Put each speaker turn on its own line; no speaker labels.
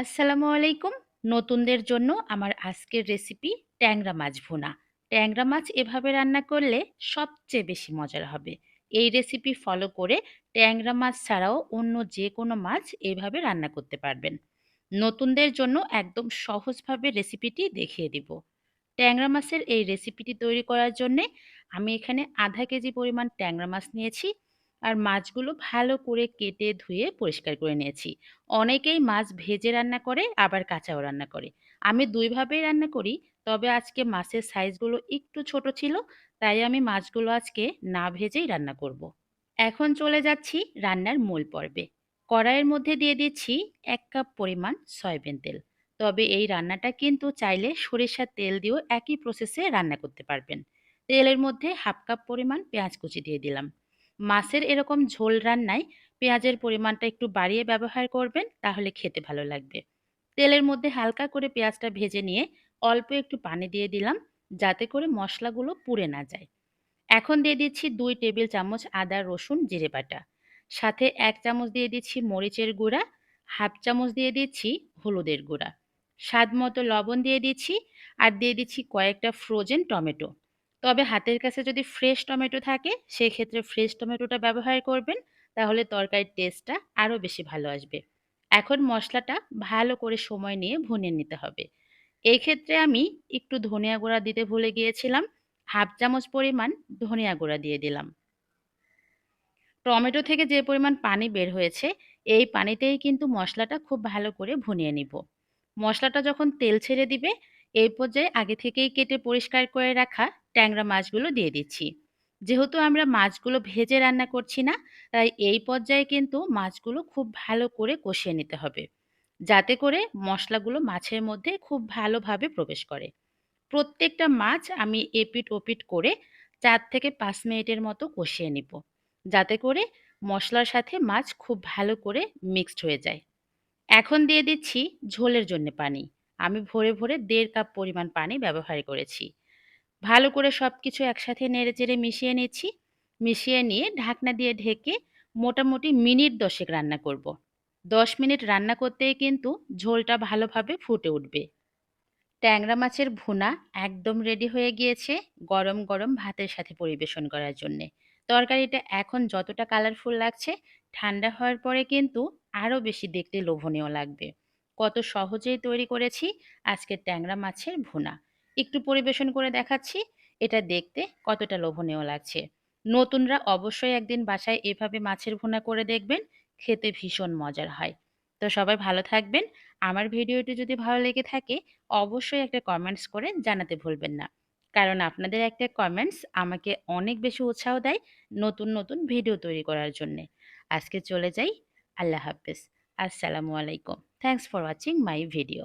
আসসালামু আলাইকুম। নতুনদের জন্য আমার আজকের রেসিপি ট্যাংরা মাছ ভুনা। ট্যাংরা মাছ এভাবে রান্না করলে সবচেয়ে বেশি মজার হবে। এই রেসিপি ফলো করে ট্যাংরা মাছ ছাড়াও অন্য যে কোনো মাছ এভাবে রান্না করতে পারবেন। নতুনদের জন্য একদম সহজভাবে রেসিপিটি দেখিয়ে দিব। ট্যাংরা মাছের এই রেসিপিটি তৈরি করার জন্যে আমি এখানে আধা কেজি পরিমাণ ট্যাংরা মাছ নিয়েছি। আর মাছগুলো ভালো করে কেটে ধুয়ে পরিষ্কার করে নিয়েছি। অনেকেই মাছ ভেজে রান্না করে, আবার কাঁচাও রান্না করে। আমি দুইভাবেই রান্না করি, তবে আজকে মাছের সাইজগুলো একটু ছোট ছিল, তাই আমি মাছগুলো আজকে না ভেজেই রান্না করব। এখন চলে যাচ্ছি রান্নার মূল পর্বে। কড়াইয়ের মধ্যে দিয়ে দিচ্ছি এক কাপ পরিমাণ সয়াবিন তেল। তবে এই রান্নাটা কিন্তু চাইলে সরিষার তেল দিয়েও একই প্রসেসে রান্না করতে পারবেন। তেলের মধ্যে হাফ কাপ পরিমাণ পেঁয়াজ কুচি দিয়ে দিলাম। মাছের এরকম ঝোল রান্নায় পেঁয়াজের পরিমাণটা একটু বাড়িয়ে ব্যবহার করবেন, তাহলে খেতে ভালো লাগবে। তেলের মধ্যে হালকা করে পেঁয়াজটা ভেজে নিয়ে অল্প একটু পানি দিয়ে দিলাম, যাতে করে মশলাগুলো পুড়ে না যায়। এখন দিয়ে দিচ্ছি দুই টেবিল চামচ আদা, রসুন, জিরে বাটা। সাথে এক চামচ দিয়ে দিচ্ছি মরিচের গুঁড়া, হাফ চামচ দিয়ে দিচ্ছি হলুদের গুঁড়া। স্বাদ মতো লবণ দিয়ে দিচ্ছি আর দিয়ে দিচ্ছি কয়েকটা ফ্রোজেন টমেটো। তবে হাতের কাছে যদি ফ্রেশ টমেটো থাকে, সেক্ষেত্রে ফ্রেশ টমেটোটা ব্যবহার করবেন। তাহলে তরকারির টেস্টটা আরও বেশি ভালো আসবে। এখন মশলাটা ভালো করে সময় নিয়ে ভুনে নিতে হবে। এই ক্ষেত্রে আমি একটু ধনিয়া গুঁড়া দিতে ভুলে গিয়েছিলাম। হাফ চামচ পরিমাণ ধনিয়া গুঁড়া দিয়ে দিলাম। টমেটো থেকে যে পরিমাণ পানি বের হয়েছে, এই পানিতেই কিন্তু মশলাটা খুব ভালো করে ভুনিয়ে নিব। মশলাটা যখন তেল ছেড়ে দিবে, এই পর্যায়ে আগে থেকেই কেটে পরিষ্কার করে রাখা ট্যাংরা মাছগুলো দিয়ে দিচ্ছি। যেহেতু আমরা মাছগুলো ভেজে রান্না করছি না, তাই এই পর্যায়ে কিন্তু মাছগুলো খুব ভালো করে কষিয়ে নিতে হবে। যাতে করে মশলাগুলো মাছের মধ্যে খুব ভালোভাবে প্রবেশ করে। প্রত্যেকটা মাছ আমি এপিট ওপিট করে চার থেকে পাঁচ মিনিটের মতো কষিয়ে নিব। যাতে করে মশলার সাথে মাছ খুব ভালো করে মিক্সড হয়ে যায়। এখন দিয়ে দিচ্ছি ঝোলের জন্য পানি। আমি ভরে ভরে দেড় কাপ পরিমাণ পানি ব্যবহার করেছি। ভালো করে সব কিছু একসাথে নেড়ে চেড়ে মিশিয়ে নিচ্ছি। মিশিয়ে নিয়ে ঢাকনা দিয়ে ঢেকে মোটামুটি মিনিট দশেক রান্না করব। দশ মিনিট রান্না করতেই কিন্তু ঝোলটা ভালোভাবে ফুটে উঠবে। ট্যাংরা মাছের ভুনা একদম রেডি হয়ে গিয়েছে গরম গরম ভাতের সাথে পরিবেশন করার জন্যে। তরকারিটা এখন যতটা কালারফুল লাগছে, ঠান্ডা হওয়ার পরে কিন্তু আরও বেশি দেখতে লোভনীয় লাগবে। কত সহজেই তৈরি করেছি আজকের ট্যাংরা মাছের ভুনা। একটু পরিবেশন করে দেখাচ্ছি। এটা দেখতে কতটা লোভনীয় লাগছে। নতুনরা অবশ্যই একদিন বাসায় এভাবে মাছের ভুনা করে দেখবেন, খেতে ভীষণ মজার হয়। তো সবাই ভালো থাকবেন। আমার ভিডিওটি যদি ভালো লেগে থাকে, অবশ্যই একটা কমেন্টস করে জানাতে ভুলবেন না। কারণ আপনাদের একটা কমেন্টস আমাকে অনেক বেশি উৎসাহ দেয় নতুন নতুন ভিডিও তৈরি করার জন্যে। আজকে চলে যাই। আল্লাহ হাফেজ। আসসালামু আলাইকুম। Thanks for watching my video